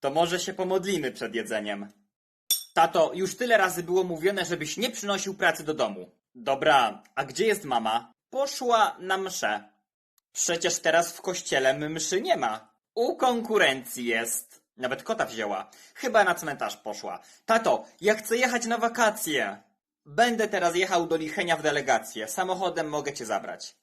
To może się pomodlimy przed jedzeniem. Tato, już tyle razy było mówione, żebyś nie przynosił pracy do domu. Dobra, a gdzie jest mama? Poszła na mszę. Przecież teraz w kościele mszy nie ma. U konkurencji jest. Nawet kota wzięła. Chyba na cmentarz poszła. Tato, ja chcę jechać na wakacje. Będę teraz jechał do Lichenia w delegację. Samochodem mogę cię zabrać.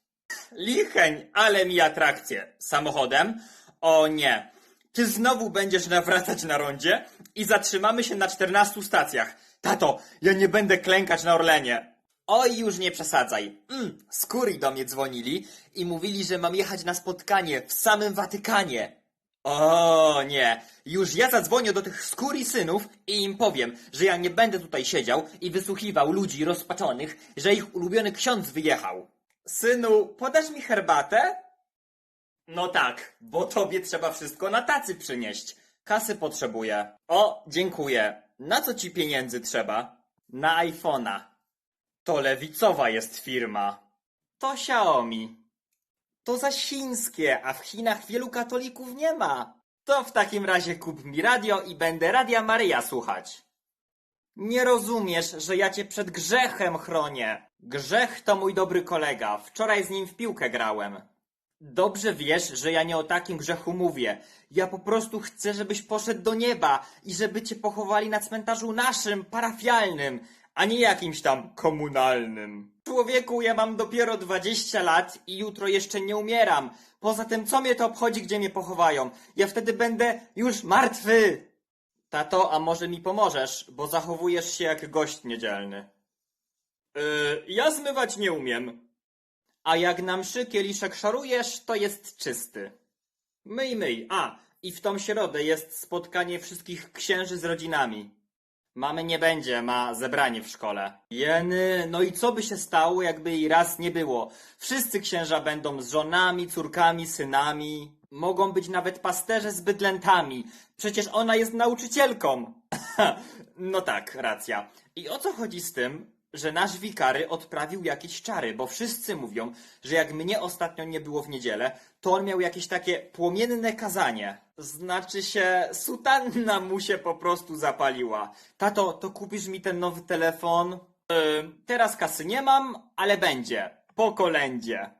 Licheń, ale mi atrakcję. Samochodem? O nie. Ty znowu będziesz nawracać na rondzie i zatrzymamy się na 14 stacjach. Tato, ja nie będę klękać na Orlenie. Oj, już nie przesadzaj. Mm, z kurii do mnie dzwonili i mówili, że mam jechać na spotkanie w samym Watykanie. O nie, już ja zadzwonię do tych skóri synów i im powiem, że ja nie będę tutaj siedział i wysłuchiwał ludzi rozpaczonych, że ich ulubiony ksiądz wyjechał. Synu, podasz mi herbatę? No tak, bo tobie trzeba wszystko na tacy przynieść. Kasy potrzebuję. O, dziękuję. Na co ci pieniędzy trzeba? Na iPhone'a. To lewicowa jest firma. To Xiaomi. To za chińskie, a w Chinach wielu katolików nie ma. To w takim razie kup mi radio i będę Radia Maryja słuchać. Nie rozumiesz, że ja cię przed grzechem chronię. Grzech to mój dobry kolega. Wczoraj z nim w piłkę grałem. Dobrze wiesz, że ja nie o takim grzechu mówię. Ja po prostu chcę, żebyś poszedł do nieba i żeby cię pochowali na cmentarzu naszym, parafialnym, a nie jakimś tam komunalnym. Człowieku, ja mam dopiero 20 lat i jutro jeszcze nie umieram. Poza tym, co mnie to obchodzi, gdzie mnie pochowają? Ja wtedy będę już martwy. Tato, a może mi pomożesz, bo zachowujesz się jak gość niedzielny. Yy, ja zmywać nie umiem. A jak na mszy kieliszek szorujesz, to jest czysty. Myj, myj. A, i w tą środę jest spotkanie wszystkich księży z rodzinami. Mamy nie będzie, ma zebranie w szkole. Jeny, no i co by się stało, jakby jej raz nie było? Wszyscy księża będą z żonami, córkami, synami. Mogą być nawet pasterze z bydlętami. Przecież ona jest nauczycielką. no tak, racja. I o co chodzi z tym, że nasz wikary odprawił jakieś czary, bo wszyscy mówią, że jak mnie ostatnio nie było w niedzielę, to on miał jakieś takie płomienne kazanie. Znaczy się, sutanna mu się po prostu zapaliła. Tato, to kupisz mi ten nowy telefon? Yy, teraz kasy nie mam, ale będzie. Po kolędzie.